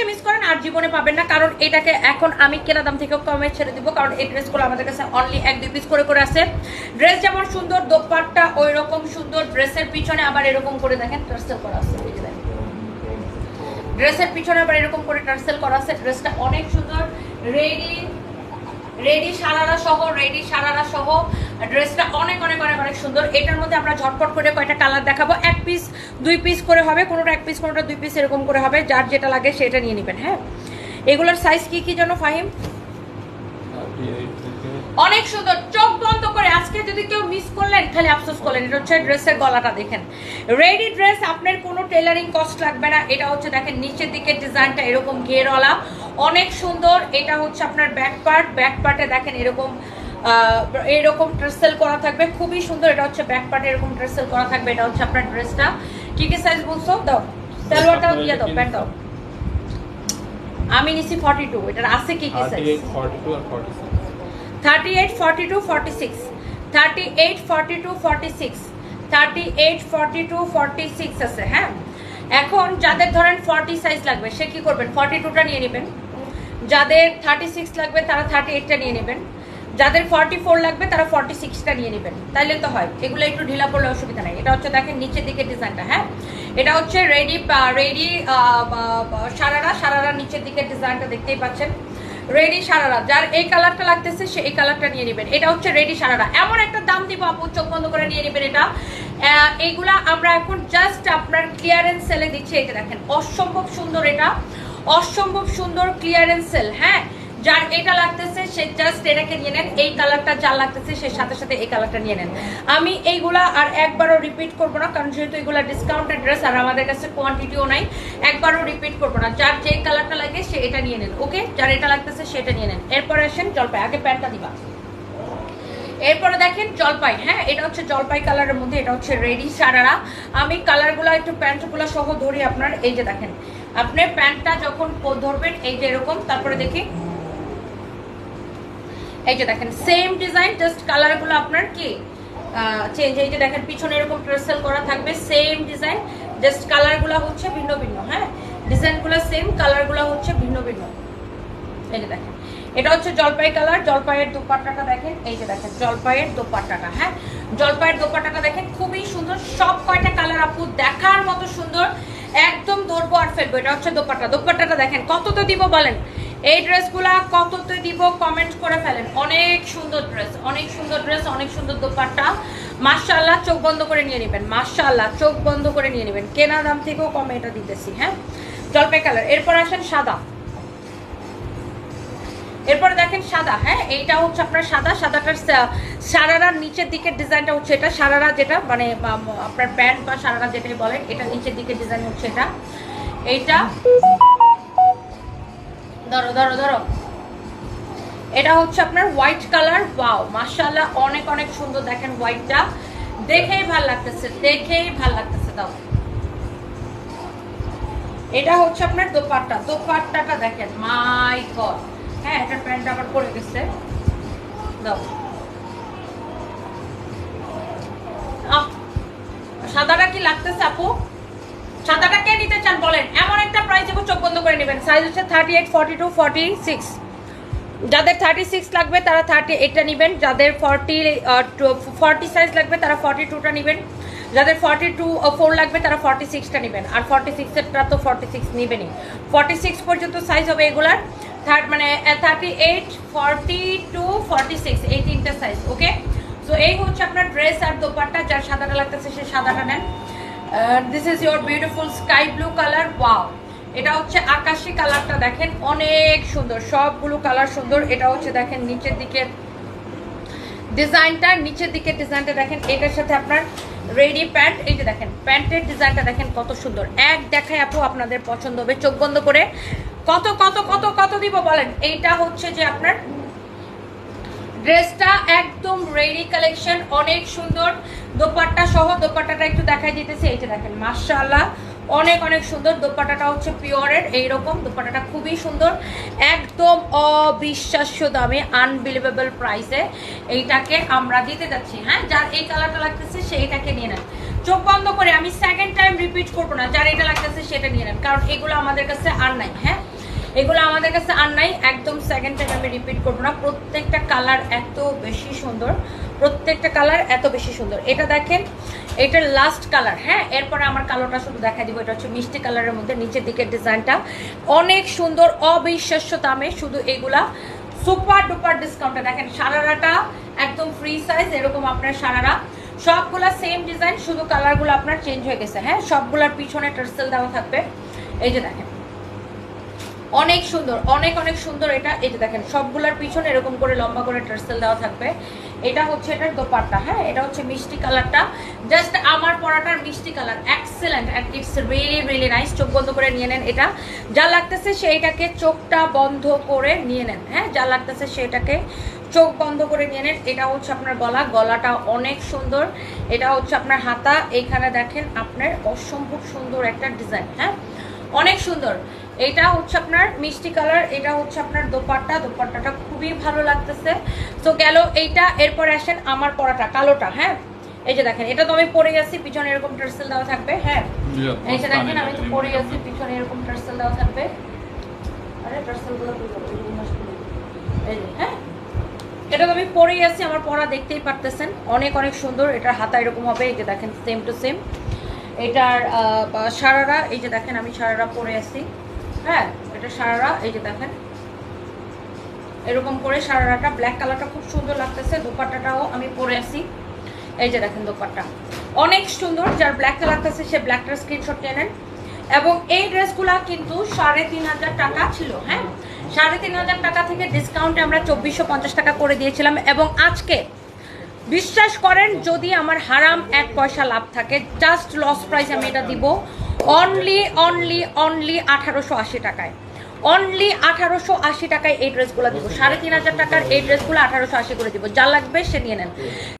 আজকে মিস করেন আর জীবনে পাবেন না। কারণ এটাকে এখন আমি কেনা দাম থেকেও কমে ছেড়ে দিব, কারণ এই ড্রেসগুলো আমাদের কাছে অনলি এক দুই পিস করে করে আছে। ড্রেস যেমন সুন্দর, দোপাট্টা ওই রকম সুন্দর ড্রেসের পিছনে আবার এরকম করে দেখেন টার্সেল করা আছে ড্রেসের পিছনে আবার এরকম করে টার্সেল করা আছে ড্রেসটা অনেক সুন্দর, রেডি রেডি সারারা সহ, রেডি সারারা সহ। ড্রেসটা অনেক অনেক অনেক অনেক সুন্দর। এটার মধ্যে আমরা ঝটপট করে কয়টা কালার দেখাবো। এক পিস দুই পিস করে হবে। কোনোটা এক পিস কোনোটা দুই পিস এরকম করে হবে। যার যেটা লাগে সেটা নিয়ে নেবেন হ্যাঁ? এগুলোর সাইজ কি কি যেন ফাহিম? অনেক সুন্দর। চোখ বন্ধ করে আজকে যদি কেউ মিস করলেন খালি আফসোস করলেন। এটা হচ্ছে ড্রেসের গলাটা, দেখেন। রেডি ড্রেস আপনার কোনো টেলারিং কস্ট লাগবে না। এটা হচ্ছে, দেখেন, নিচের দিকে ডিজাইনটা এরকম ঘেরওয়ালা। অনেক সুন্দর। এটা হচ্ছে আপনার ব্যাক পার্ট ব্যাক পার্টে দেখেন, এরকম এরকম ট্রেসেল করা থাকবে। খুবই সুন্দর এটা হচ্ছে ব্যাক পার্টে এরকম ট্রেসেল করা থাকবে এটা হচ্ছে আপনার ড্রেসটা কি কি সাইজ বলছো? দাও। সালোয়ারটাও দিয়ে দাও প্যান্ট দাও। আমি নিছি ফর্টি টু এটার আছে কি কি size thirty eight forty two forty six thirty eight forty two forty six thirty eight forty two forty six আছে হ্যাঁ? এখন যাদের ধরেন ফর্টি সাইজ লাগবে সে কি করবেন? ফর্টি টুটা নিয়ে নেবেন। যাদের থার্টি সিক্স লাগবে তারা থার্টি এইটটা নিয়ে নেবেন। যাদের ফর্টি ফোর লাগবে, তারা ফর্টি সিক্সটা নিয়ে নেবেন। তাইলে তো হয়, এগুলো একটু ঢিলা পড়লে অসুবিধা নেই। এটা হচ্ছে দেখেন নিচের দিকে ডিজাইনটা হ্যাঁ? এটা হচ্ছে রেডি রেডি সারারা সারারা নিচের দিকে ডিজাইনটা দেখতেই পাচ্ছেন। রেডি সারারা, যার এই কালারটা লাগতেছে, সে এই কালারটা নিয়ে নেবেন। এটা হচ্ছে রেডি সারারা। এমন একটা দাম দিব আপু, চোখ বন্ধ করে নিয়ে নেবেন এটা। এইগুলা আমরা এখন জাস্ট আপনার ক্লিয়ারেন্স সেলে দিচ্ছি। এটা দেখেন, অসম্ভব সুন্দর এটা। অসম্ভব সুন্দর ক্লিয়ারেন্স সেল হ্যাঁ? যার এটা লাগতেছে, সে জাস্ট এটাকে নিয়ে নেন। এই কালারটা যার লাগতেছে, সে সাথে সাথে এই কালারটা নিয়ে নেন। আমি এইগুলা আর একবারও রিপিট করব না, কারণ যেহেতু এগুলা ডিসকাউন্টেড ড্রেস আর আমাদের কাছে কোয়ান্টিটিও নাই, একবারও রিপিট করব না। যার যে কালারটা লাগে, সে এটা নিয়ে নেন ওকে যার এটা লাগতেছে, সেটা নিয়ে নেন। এরপরে আসেন জলপাই, আগে প্যান্টটা দিবা। এরপরে দেখেন জলপাই হ্যাঁ? এটা হচ্ছে জলপাই কালারের মধ্যে, এটা হচ্ছে রেডি সারারা। আমি কালারগুলো একটু প্যান্টগুলো সহ ধরি আপনার, এই যে দেখেন। আপনি প্যান্টটা যখন ধরবেন, এই যে এরকম, তারপরে দেখি। এই যে দেখেন সেম ডিজাইন জাস্ট কালারগুলো আপনার কি চেঞ্জ এই যে দেখেন, পিছনে এরকম ট্রেসেল করা থাকবে সেম ডিজাইন জাস্ট কালারগুলো হচ্ছে ভিন্ন ভিন্ন হ্যাঁ? ডিজাইনগুলো সেম কালারগুলো হচ্ছে ভিন্ন ভিন্ন। এই যে দেখেন, এটা হচ্ছে জলপাই কালার জলপাইয়ের দোপাট্টাটা দেখেন, এই যে দেখেন, জলপাইয়ের দোপাট্টাটা হ্যাঁ? জলপাইয়ের দোপাট্টাটা দেখেন, খুবই সুন্দর, সব কয়টা কালার আপু দেখার মতো সুন্দর, একদম ধরবো আর ফেলব, এটা হচ্ছে দোপাট্টা, দোপাট্টাটা দেখেন কততে দিব বলেন? এই ড্রেসগুলা কততে দিব কমেন্ট করে ফেলেন। অনেক সুন্দর ড্রেস অনেক সুন্দর ড্রেস অনেক সুন্দর দোপাট্টা। মাশাআল্লাহ, চোখ বন্ধ করে নিয়ে নেবেন। মাশাআল্লাহ, চোখ বন্ধ করে নিয়ে নেবেন। কেনা দাম থেকেও কমে এটা দিতেছি হ্যাঁ? জলপাই কালার এরপর আসেন সাদা। এরপরে দেখেন সাদা হ্যাঁ? এইটা হচ্ছে আপনার সাদা। সাদাটার সারারার নিচের দিকের ডিজাইনটা হচ্ছে এটা। সারারা যেটা মানে আপনার প্যান্ট বা সারারা যেটাই বলেন, এটা নিচের দিকের ডিজাইন হচ্ছে এটা। এইটা ধরো ধরো ধরো। এটা হচ্ছে আপনার হোয়াইট কালার ওয়াও মাশাআল্লাহ, অনেক অনেক সুন্দর দেখেন হোয়াইটটা দেখেই ভালো লাগতেছে, দেখেই ভালো লাগতেছে, দাও। এটা হচ্ছে আপনার দোপাট্টা, দোপাট্টাটা দেখেন মাই গড হ্যাঁ এটা প্যান্ট আবার পরে গেছে। দাও। সাদাটা কি লাগতেছে আপু? সাদাটা কে নিতে চান বলেন? এমন একটা প্রাইস দেবো চোখ বন্ধ করে নেবেন। সাইজ হচ্ছে thirty eight forty two forty six যাদের থার্টি সিক্স লাগবে, তারা থার্টি এইটটা নেবেন। যাদের ফর্টি ফর্টি সাইজ লাগবে, তারা ফর্টি টুটা নেবেন। যাদের ফর্টি টু ফোর লাগবে, তারা ফর্টি সিক্সটা নেবেন। আর ফর্টি সিক্সেরটা তো ফর্টি সিক্স নেবেনই। ফর্টি সিক্স পর্যন্ত সাইজ হবে এগুলার। থার্ড মানে thirty eight forty two forty six এই তিনটে সাইজ ওকে সো এই হচ্ছে আপনার ড্রেস আর দোপাট্টা। যার সাদাটা লাগতেছে, সে সাদাটা নেন। This is your beautiful sky blue colour wow এটা হচ্ছে আকাশি কালারটা দেখেন। অনেক সুন্দর। সবগুলো কালার সুন্দর। এটা হচ্ছে দেখেন নিচের দিকে ডিজাইনটা। নিচের দিকে ডিজাইনটা দেখেন। এটার সাথে আপনার রেডি প্যান্ট। এই যে দেখেন, প্যান্টের ডিজাইনটা দেখেন কত সুন্দর। এক দেখায় আপু আপনাদের পছন্দ হবে। চোখ বন্ধ করে। কত কত কত কত দিব বলেন? এইটা হচ্ছে যে আপনার ড্রেসটা একদম রেডি কালেকশন। অনেক সুন্দর। দোপাট্টা সহ দোপাট্টাটা একটু দেখাই দিতেছি, এই যে দেখেন, মাশাআল্লাহ, অনেক অনেক সুন্দর দোপাট্টাটা হচ্ছে পিওরের, এইরকম দোপাট্টাটা খুবই সুন্দর, একদম অবিশ্বাস্য দামে আনবিলিভেবল প্রাইসে এইটাকে আমরা দিতে যাচ্ছি। হ্যাঁ যার এই কালারটা লাগতেছে, সে সেইটাকে নিয়ে নেন। চোখ বন্ধ করে, আমি সেকেন্ড টাইম রিপিট করব না, যার এটা লাগতেছে, সেটা নিয়ে নেন, কারণ এগুলো আমাদের কাছে আর নাই হ্যাঁ? এগুলো আমাদের কাছে আর নাই, একদম সেকেন্ড টাইম আমি রিপিট করব না, প্রত্যেকটা কালার এত বেশি সুন্দর প্রত্যেকটা কালার এত বেশি সুন্দর। এটা দেখেন, এটার লাস্ট কালার হ্যাঁ? এরপরে আমার কালোটা শুধু দেখা দিব, এটা হচ্ছে মিষ্টি কালারের মধ্যে নিচের দিকের ডিজাইনটা অনেক সুন্দর, অবিশ্বাস্য দামে শুধু এগুলা। সুপার ডুপার ডিসকাউন্টে দেখেন, সারারাটা একদম ফ্রি সাইজ এরকম আপনার সারারা। সবগুলা সেম ডিজাইন শুধু কালারগুলো আপনার চেঞ্জ হয়ে গেছে হ্যাঁ? সবগুলার পিছনে টার্সেল দেওয়া থাকবে। এই যে দেখেন অনেক সুন্দর, অনেক অনেক সুন্দর এটা যে দেখেন, সবগুলার পিছনে এরকম করে লম্বা করে টার্সেল দেওয়া থাকবে। এটা হচ্ছে এটার দোপাট্টা হ্যাঁ? এটা হচ্ছে মিষ্টি কালারটা। জাস্ট আমার পরাটার মিষ্টি colour excellent and it's really really nice চোখ বন্ধ করে নিয়ে নেন এটা। যা লাগতেছে সেইটাকে চোখটা বন্ধ করে নিয়ে নেন হ্যাঁ? যা লাগতেছে সেটাকে চোখ বন্ধ করে নিয়ে নেন। এটা হচ্ছে আপনার গলা, গলাটা অনেক সুন্দর। এটা হচ্ছে আপনার হাতা। এইখানে দেখেন আপনার অসম্ভব সুন্দর একটা ডিজাইন হ্যাঁ? অনেক সুন্দর। এটা হচ্ছে আপনার মিষ্টি কালার এটা হচ্ছে আপনার দোপাট্টা। দোপাট্টাটা খুবই ভালো লাগতেছে। তো গেল এইটা এরপর আসেন আমার পরাটা কালোটা হ্যাঁ? এই যে দেখেন এটা তো আমি পরে গেছি পিছনে এরকম টার্সেল দেওয়া থাকবে হ্যাঁ? এই যে দেখেন আমি তো পরে গেছি পিছনে এরকম টার্সেল দেওয়া থাকবে। আরে টার্সেলগুলো হ্যাঁ এটা তো আমি পরেই আছি আমার পরা দেখতেই পারতেছেন। অনেক অনেক সুন্দর এটার হাতা এরকম হবে এই যে দেখেন সেম টু সেম এটার সারারা এই যে দেখেন আমি সারারা পরে আছি। হ্যাঁ এটা সারারা, এই যে দেখেন। এরকম করে সারারাটা ব্ল্যাক কালারটা খুব সুন্দর লাগতেছে। দোপাট্টাটাও আমি পরে আছি। এই যে দেখেন দোপাট্টা। অনেক সুন্দর, যার ব্ল্যাকটা লাগতেছে, সে ব্ল্যাকটার স্ক্রিনশট নিয়ে নেন। এবং এই ড্রেসগুলা কিন্তু সাড়ে তিন হাজার টাকা ছিল হ্যাঁ? সাড়ে তিন হাজার টাকা থেকে ডিসকাউন্টে আমরা চব্বিশশো পঞ্চাশ টাকা করে দিয়েছিলাম। এবং আজকে, বিশ্বাস করেন, যদি আমার হারাম এক পয়সা লাভ থাকে জাস্ট লস প্রাইস আমি এটা দিব। অনলি অনলি অনলি আঠারোশো আশি টাকায়। অনলি আঠারোশো আশি টাকায় এই ড্রেসগুলো দিব। সাড়ে তিন হাজার টাকার এই ড্রেসগুলো আঠারোশো আশি করে দিব। যা লাগবে সে নিয়ে নেন।